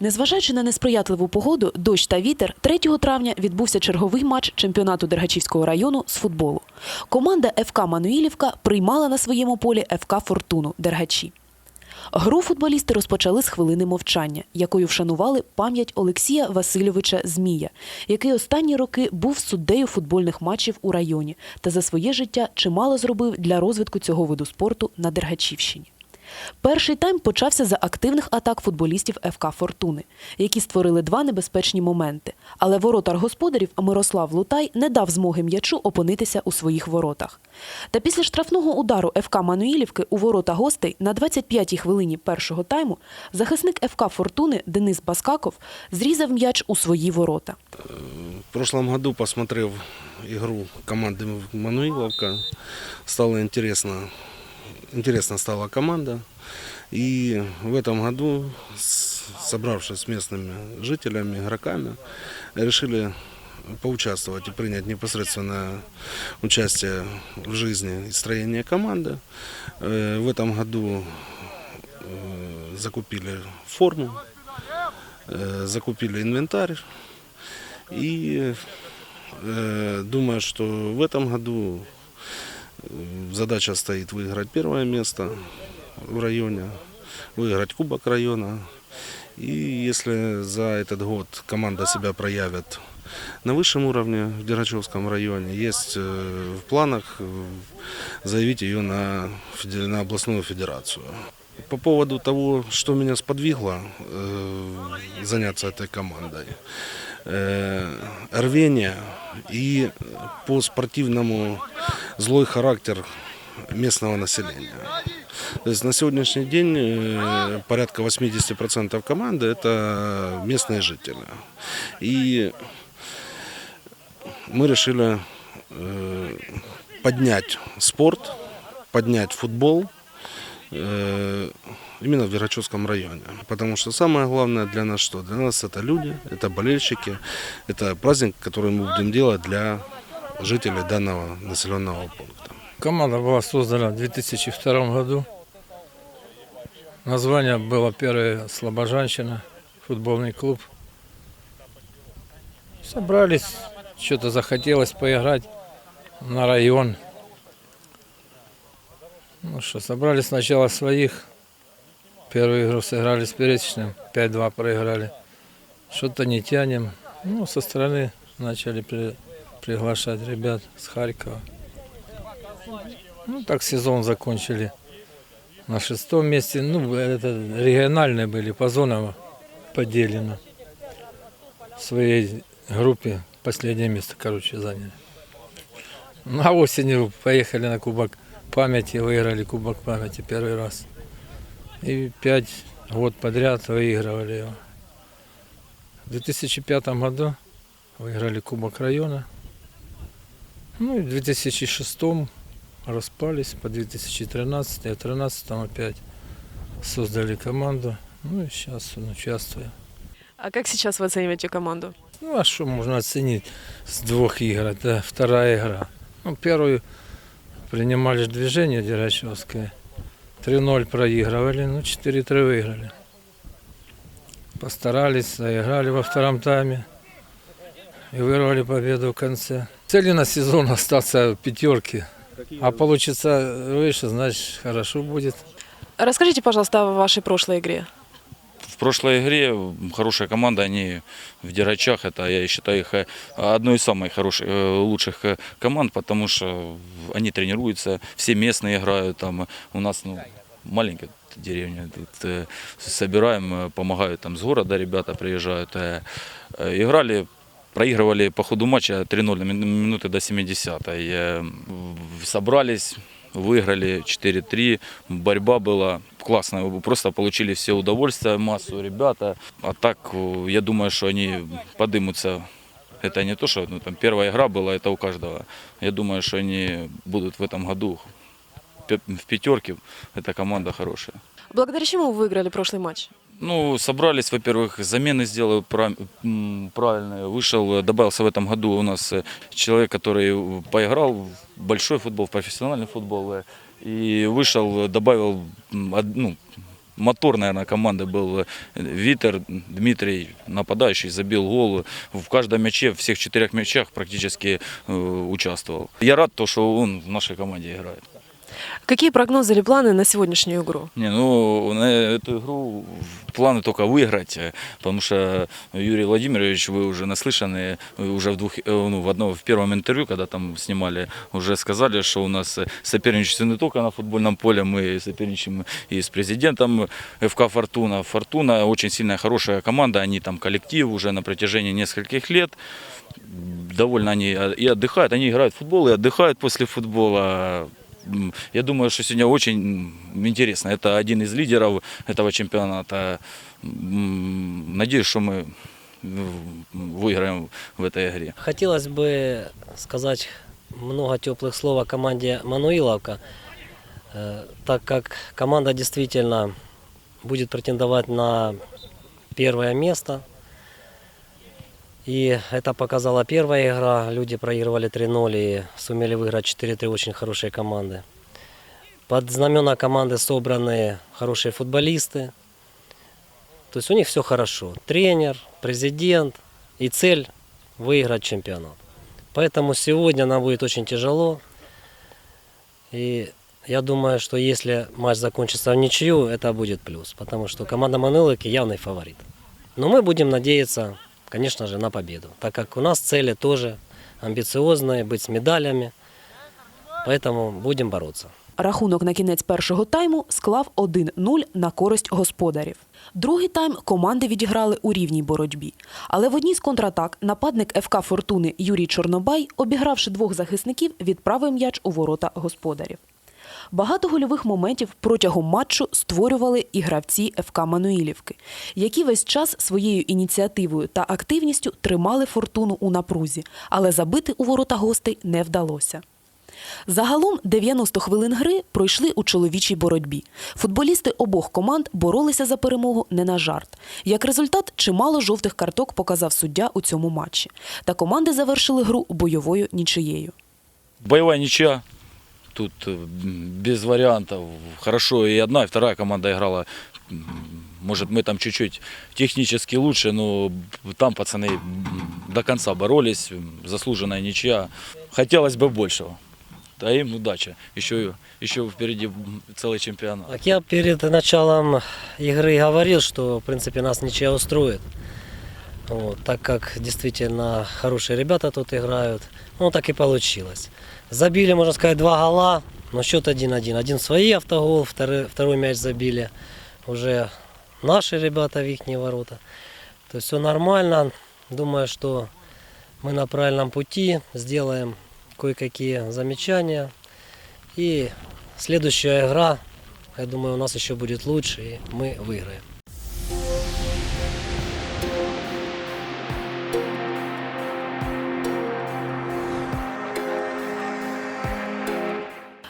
Незважаючи на несприятливу погоду, дощ та вітер, 3 травня відбувся черговий матч чемпіонату Дергачівського району з футболу. Команда ФК Мануїлівка приймала на своєму полі ФК Фортуну Дергачі. Гру футболісти розпочали з хвилини мовчання, якою вшанували пам'ять Олексія Васильовича Змія, який останні роки був суддею футбольних матчів у районі та за своє життя чимало зробив для розвитку цього виду спорту на Дергачівщині. Перший тайм почався за активних атак футболістів ФК Фортуни, які створили два небезпечні моменти. Але воротар господарів Мирослав Лутай не дав змоги м'ячу опинитися у своїх воротах. Та після штрафного удару ФК Мануїлівки у ворота гостей на 25-й хвилині першого тайму захисник ФК Фортуни Денис Баскаков зрізав м'яч у свої ворота. В прошлом году, посмотрев игру команды Мануиловка, стало интересно, интересно стала команда. И в этом году, собравшись с местными жителями, игроками, решили поучаствовать и принять непосредственное участие в жизни и строении команды. Э, В этом году э, закупили форму, э, закупили инвентарь, и думаю, что в этом году задача стоит выиграть первое место в районе, выиграть Кубок района. И если за этот год команда себя проявит на высшем уровне в Дергачевском районе, есть э, в планах э, заявить ее на, на областную федерацию. По поводу того, что меня сподвигло э, заняться этой командой, э, рвение и по спортивному злой характер местного населения. То есть на сегодняшний день э, порядка 80% команды это местные жители. И мы решили э, поднять спорт, поднять футбол э, именно в Верачевском районе. Потому что самое главное для нас что? Для нас это люди, это болельщики, это праздник, который мы будем делать для жителей данного населенного пункта. Команда была создана в 2002 году. Название было первое Слобожанщина, футбольный клуб. Собрались, что-то захотелось поиграть на район. Ну что, собрали сначала своих. Первую игру сыграли с Перечным, 5-2 проиграли. Что-то не тянем. Ну, со стороны начали при- приглашать ребят с Харькова. Ну, так сезон закончили на шестом месте. Ну, это региональные были, по зонам поделено. В своей группе последнее место, короче, заняли. На осенью поехали на Кубок памяти, выиграли Кубок памяти первый раз. И пять год подряд выигрывали его. В 2005 году выиграли Кубок района. Ну и в 2006 распались по 2013, а в 2013 опять создали команду. Ну и сейчас он участвует. А як зараз ви оцінюєте команду? Ну а что можно оценить с двух игр? Это вторая игра. Ну, первую принимали движение Дерачевское. 3-0 проигрывали, ну 4-3 выиграли. Постарались, заиграли во втором тайме и вырвали победу в конце. Цель на сезон остаться в пятерке. А получится выше, значит хорошо будет. Розкажіть, пожалуйста, о вашій прошлой игре. Прошлой игре хорошая команда, они в Дергачах, это, я считаю, их э, одной из самых хороших, э, лучших э, команд, потому что они тренируются, все местные играют, там у нас ну, маленькая деревня, тут собираем, помогают там с города ребята приезжают. Играли проигрывали по ходу матча 3-0 на мин- минуты до 70-й. Э, в- Собрались, выиграли 4-3, борьба была классная, просто получили все удовольствие, массу ребята. А так, э, я думаю, что они подымутся. Это не то, что ну, там первая игра была, это у каждого. Я думаю, что они будут в этом году в пятерке. Эта команда хорошая. Благодаря чему вы выиграли прошлый матч? Ну, собрались, во-первых, замены сделал пра- м, правильные. Вышел, добавился в этом году у нас э, человек, который э, поиграл в большой футбол, в профессиональный футбол. И вышел, добавил ну, мотор, наверное, команды был э, Витер, Дмитрий, нападающий, забил гол. В каждом мяче, всех четырех мячах практически э, участвовал. Я рад, то, что он в нашей команде играет. Какие прогнозы или планы на сегодняшнюю игру? Не, ну, на эту игру планы только выиграть, э, потому что Юрий Владимирович, вы уже наслышаны, уже в, двух, э, ну, в, одном, в первом интервью, когда там снимали, уже сказали, что у нас соперничество не только на футбольном поле, мы соперничаем и с президентом ФК «Фортуна». «Фортуна» очень сильная, хорошая команда, они там коллектив уже на протяжении нескольких лет. Довольно они э, и отдыхают, они играют в футбол и отдыхают после футбола. Я думаю, что сегодня очень интересно. Это один из лидеров этого чемпионата. Надеюсь, что мы выиграем в этой игре. Хотелось бы сказать много теплых слов о команде Мануиловка, э, так как команда действительно будет претендовать на первое место. И это показала первая игра. Люди проигрывали 3-0 и сумели выиграть 4-3 очень хорошие команды. Под знамена команды собраны хорошие футболисты. То есть у них все хорошо. Тренер, президент и цель выиграть чемпионат. Поэтому сегодня нам будет очень тяжело. И я думаю, что если матч закончится в ничью, это будет плюс. Потому что команда Манылыки явный фаворит. Но мы будем надеяться, конечно же, на победу. Так как у нас цели тоже амбициозные, быть с медалями. Поэтому будем бороться. Рахунок на кінець першого тайму склав 1-0 на користь господарів. Другий тайм команди відіграли у рівній боротьбі. Але в одній з контратак нападник ФК Фортуни Юрій Чорнобай, обігравши двох захисників, відправив м'яч у ворота господарів. Багато гольових моментів протягом матчу створювали і гравці ФК Мануїлівки, які весь час своєю ініціативою та активністю тримали фортуну у напрузі, але забити у ворота гостей не вдалося. Загалом 90 хвилин гри пройшли у чоловічій боротьбі. Футболісти обох команд боролися за перемогу не на жарт. Як результат, чимало жовтих карток показав суддя у цьому матчі. Та команди завершили гру бойовою нічиєю. Боевая ничья. Тут э, без вариантов. Хорошо и одна, и вторая команда играла. Может, мы там чуть-чуть технически лучше, но там пацаны до конца боролись. Заслуженная ничья. Хотелось бы большего. Да им удачи. Еще, еще впереди целый чемпионат. Так я перед началом игры говорил, что в принципе нас ничья устроит. Вот, так как действительно хорошие ребята тут играют. Ну так и получилось. Забили, можно сказать, два гола, но счет 1-1. Один свои автогол, второй, второй мяч забили уже наши ребята в их ворота. То есть все нормально. Думаю, что мы на правильном пути, сделаем кое-какие замечания. И следующая игра, я думаю, у нас еще будет лучше, и мы выиграем.